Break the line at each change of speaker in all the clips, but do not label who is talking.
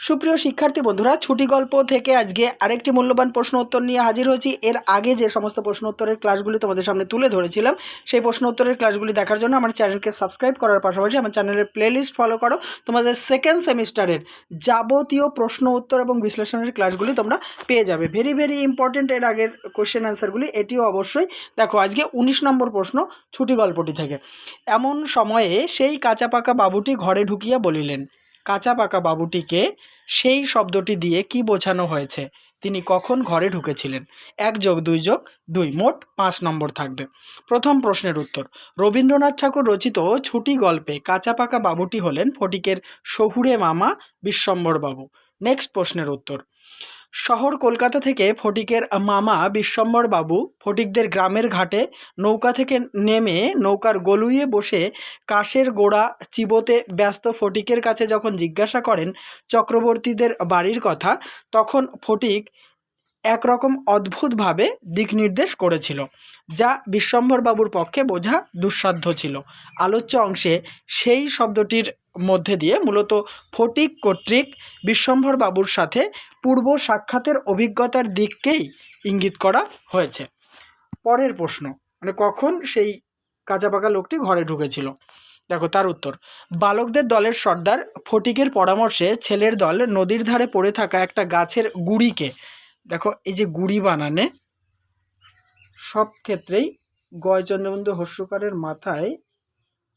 সুপ্রিয় শিক্ষার্থী বন্ধুরা, ছুটি গল্প থেকে আজকে আরেকটি মূল্যবান প্রশ্ন উত্তর নিয়ে হাজির হয়েছি। এর আগে যে সমস্ত প্রশ্ন উত্তরের ক্লাসগুলি তোমাদের সামনে তুলে ধরেছিলাম, সেই প্রশ্ন উত্তরের ক্লাসগুলি দেখার জন্য আমার চ্যানেলকে সাবস্ক্রাইব করার পাশাপাশি আমার চ্যানেলের প্লেলিস্ট ফলো করো। তোমাদের সেকেন্ড সেমিস্টারের যাবতীয় প্রশ্ন উত্তর এবং বিশ্লেষণের ক্লাসগুলি তোমরা পেয়ে যাবে। ভেরি ভেরি ইম্পর্টেন্ট এর আগের কোয়েশ্চেন অ্যান্সারগুলি এটিও অবশ্যই দেখো আজকে উনিশ নম্বর প্রশ্ন ছুটি গল্পটি থেকে। এমন সময়ে সেই কাঁচা পাকা বাবুটি ঘরে ঢুকিয়া বলিলেন কাঁচা পাকা বাবুটিকে সেই শব্দটি দিয়ে কি বোঝানো হয়েছে? তিনি কখন ঘরে ঢুকেছিলেন? এক যোগ দুই যোগ দুই, মোট পাঁচ নম্বর থাকবে। প্রথম প্রশ্নের উত্তর। রবীন্দ্রনাথ ঠাকুর রচিত ছুটি গল্পে কাঁচা পাকা বাবুটি হলেন ফটিকের শহুরে মামা বিশ্বম্বর বাবু নেক্সট প্রশ্নের উত্তর। শহর কলকাতা থেকে ফটিকের মামা বিশ্বম্বর বাবু ফটিকদের গ্রামের ঘাটে নৌকা থেকে নেমে নৌকার গলুইয়ে বসে কাশের গোড়া চিবোতে ব্যস্ত ফটিকের কাছে যখন জিজ্ঞাসা করেন চক্রবর্তীদের বাড়ির কথা, তখন ফটিক একরকম অদ্ভুতভাবে দিক নির্দেশ করেছিল, যা বিশ্বম্বর বাবুর পক্ষে বোঝা দুঃসাধ্য ছিল। আলোচ্য অংশে সেই শব্দটির মধ্যে দিয়ে মূলত ফটিক কর্তৃক বিশ্বম্ভর বাবুর সাথে পূর্ব সাক্ষাতের অভিজ্ঞতার দিককেই ইঙ্গিত করা হয়েছে। পরের প্রশ্ন মানে কখন সেই কাঁচা পাকা লোকটি ঘরে ঢুকেছিল? দেখো তার উত্তর, বালকদের দলের সর্দার ফটিকের পরামর্শে ছেলের দল নদীর ধারে পড়ে থাকা একটা গাছের গুড়িকে, দেখো এই যে গুড়ি বানানে, সব ক্ষেত্রেই গয় চন্দ্রবিন্দু হস্যকারের মাথায়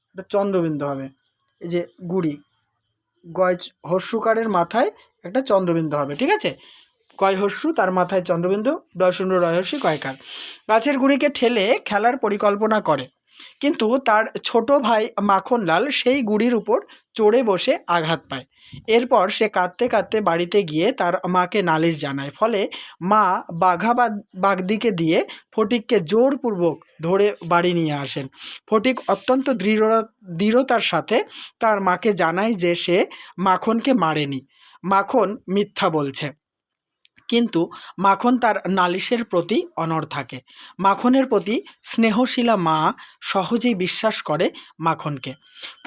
একটা চন্দ্রবিন্দু হবে। এই যে গুড়ি, গয় হর্ষুকারের মাথায় একটা চন্দ্রবিন্দু হবে, ঠিক আছে? কয় হস্যু তার মাথায় চন্দ্রবিন্দু ডয়শূন্য রয়সী কয়কার গাছের গুড়িকে ঠেলে খেলার পরিকল্পনা করে। কিন্তু তার ছোট ভাই মাখনলাল সেই গুড়ির উপর চড়ে বসে আঘাত পায়। এরপর সে কাঁদতে কাঁদতে বাড়িতে গিয়ে তার মাকে নালিশ জানায়। ফলে মা বাঘা বাগ- বাগদিকে দিয়ে ফটিককে জোরপূর্বক ধরে বাড়ি নিয়ে আসেন। ফটিক অত্যন্ত দৃঢ়, দৃঢ়তার সাথে তার মাকে জানায় যে সে মাখনকে মারেনি। মাখন মিথ্যা বলছে। কিন্তু মাখন তার নালিশের প্রতি অনড় থাকে। মাখনের প্রতি স্নেহশীলা মা সহজেই বিশ্বাস করে মাখনকে।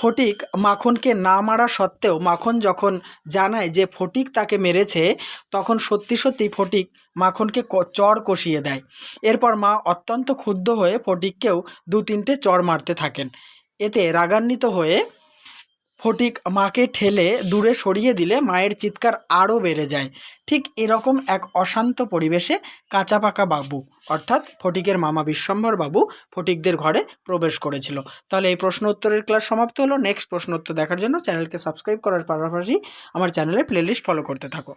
ফটিক মাখনকে না মারা সত্ত্বেও মাখন যখন জানায় যে ফটিক তাকে মেরেছে, তখন সত্যি সত্যি ফটিক মাখনকে চড় কষিয়ে দেয়। এরপর মা অত্যন্ত ক্ষুব্ধ হয়ে ফটিককেও দু তিনটে চড় মারতে থাকেন। এতে রাগান্বিত হয়ে ফটিক মাকে ঠেলে দূরে সরিয়ে দিলে মায়ের চিৎকার আরও বেড়ে যায়। ঠিক এরকম এক অশান্ত পরিবেশে কাঁচা পাকা বাবু, অর্থাৎ ফটিকের মামা বিশ্বম্ভর বাবু, ফটিকদের ঘরে প্রবেশ করেছিল। তাহলে এই প্রশ্ন উত্তরের ক্লাস সমাপ্ত হলো। নেক্সট প্রশ্ন উত্তর দেখার জন্য চ্যানেলকে সাবস্ক্রাইব করার পাশাপাশি আমার চ্যানেলে প্লেলিস্ট ফলো করতে থাকো।